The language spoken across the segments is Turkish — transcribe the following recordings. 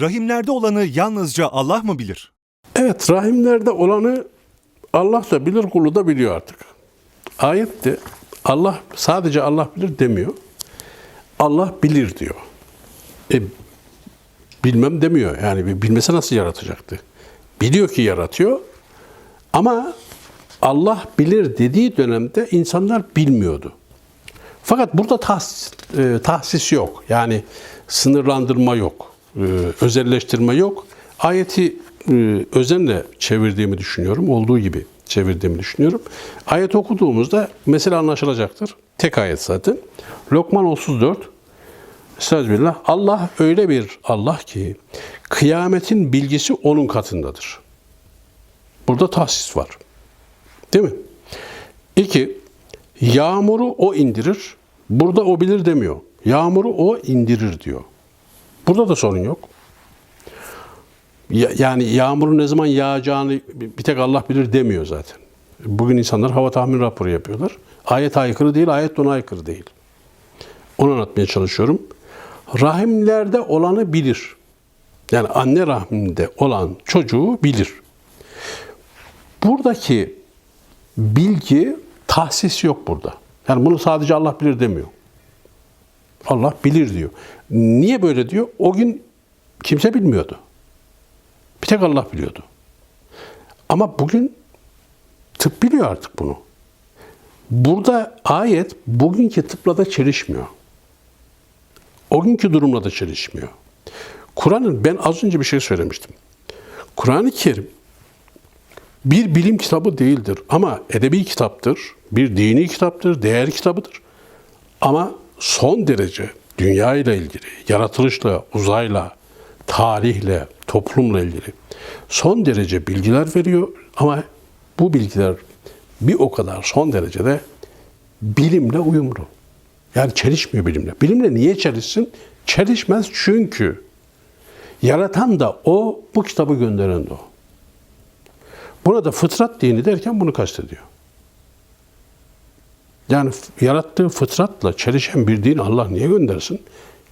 Rahimlerde olanı yalnızca Allah mı bilir? Evet, rahimlerde olanı Allah da bilir, kulu da biliyor artık. Ayette Allah sadece Allah bilir demiyor. Allah bilir diyor. E, bilmem demiyor. Yani bilmese nasıl yaratacaktı? Biliyor ki yaratıyor. Ama Allah bilir dediği dönemde insanlar bilmiyordu. Fakat burada tahsis, e, tahsis yok. Yani sınırlandırma yok. E, özelleştirme yok. Ayeti e, özenle çevirdiğimi düşünüyorum. Olduğu gibi çevirdiğimi düşünüyorum. Ayet okuduğumuzda mesele anlaşılacaktır. Tek ayet zaten. Lokman 34 Estağfirullah. Allah öyle bir Allah ki kıyametin bilgisi onun katındadır. Burada tahsis var. Değil mi? İki, yağmuru o indirir. Burada o bilir demiyor. Yağmuru o indirir diyor. Burada da sorun yok. Ya- Yani yağmurun ne zaman yağacağını bir tek Allah bilir demiyor zaten. Bugün insanlar hava tahmin raporu yapıyorlar. Ayet aykırı değil, ayet de ona aykırı değil. Onu anlatmaya çalışıyorum. Rahimlerde olanı bilir. Yani anne rahminde olan çocuğu bilir. Buradaki bilgi tahsis yok burada. Yani bunu sadece Allah bilir demiyor. Allah bilir diyor. Niye böyle diyor? O gün kimse bilmiyordu. Bir tek Allah biliyordu. Ama bugün tıp biliyor artık bunu. Burada ayet bugünkü tıpla da çelişmiyor. O günkü durumla da çelişmiyor. Kur'an'ın ben az önce bir şey söylemiştim. Kur'an-ı Kerim bir bilim kitabı değildir ama edebi kitaptır, bir dini kitaptır, değer kitabıdır. Ama son derece dünya ile ilgili, yaratılışla, uzayla, tarihle, toplumla ilgili son derece bilgiler veriyor ama bu bilgiler bir o kadar son derecede bilimle uyumlu. Yani çelişmiyor bilimle. Bilimle niye çelişsin? Çelişmez çünkü yaratan da o, bu kitabı gönderen de o. Buna da fıtrat dini derken bunu kastediyor. Yani yarattığı fıtratla çelişen bir din Allah niye göndersin?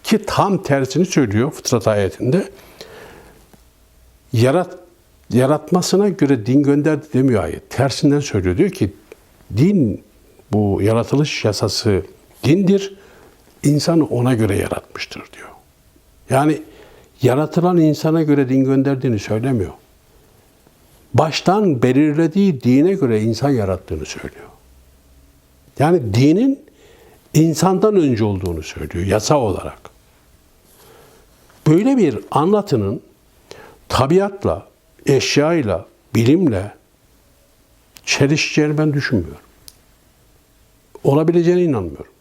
Ki tam tersini söylüyor fıtrat ayetinde. Yarat, yaratmasına göre din gönderdi demiyor ayet. Tersinden söylüyor. Diyor ki din bu yaratılış yasası dindir. İnsanı ona göre yaratmıştır diyor. Yani yaratılan insana göre din gönderdiğini söylemiyor. Baştan belirlediği dine göre insan yarattığını söylüyor. Yani dinin insandan önce olduğunu söylüyor yasa olarak. Böyle bir anlatının tabiatla, eşyayla, bilimle çelişeceğini ben düşünmüyorum. Olabileceğine inanmıyorum.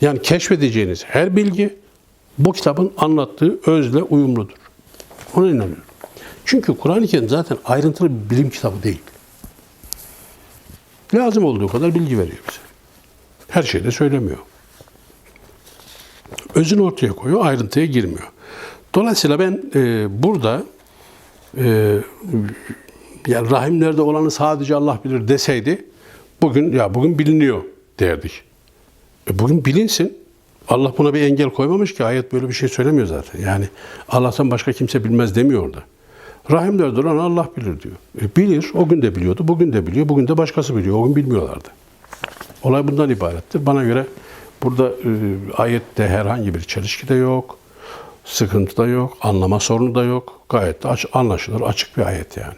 Yani keşfedeceğiniz her bilgi bu kitabın anlattığı özle uyumludur. Ona inanıyorum. Çünkü Kur'an-ı Kerim zaten ayrıntılı bir bilim kitabı değil. Lazım olduğu kadar bilgi veriyor bize. Her şeyde söylemiyor. Özünü ortaya koyuyor, ayrıntıya girmiyor. Dolayısıyla ben e, burada e, yani rahimlerde olanı sadece Allah bilir deseydi bugün ya bugün biliniyor derdik. E, bugün bilinsin. Allah buna bir engel koymamış ki ayet böyle bir şey söylemiyor zaten. Yani Allah'tan başka kimse bilmez demiyor orada. Rahimlerde olan Allah bilir diyor. E, bilir. O gün de biliyordu. Bugün de biliyor. Bugün de başkası biliyor. O gün bilmiyorlardı. Olay bundan ibarettir. Bana göre burada e, ayette herhangi bir çelişki de yok. Sıkıntı da yok. Anlama sorunu da yok. Gayet de aç, anlaşılır. Açık bir ayet yani.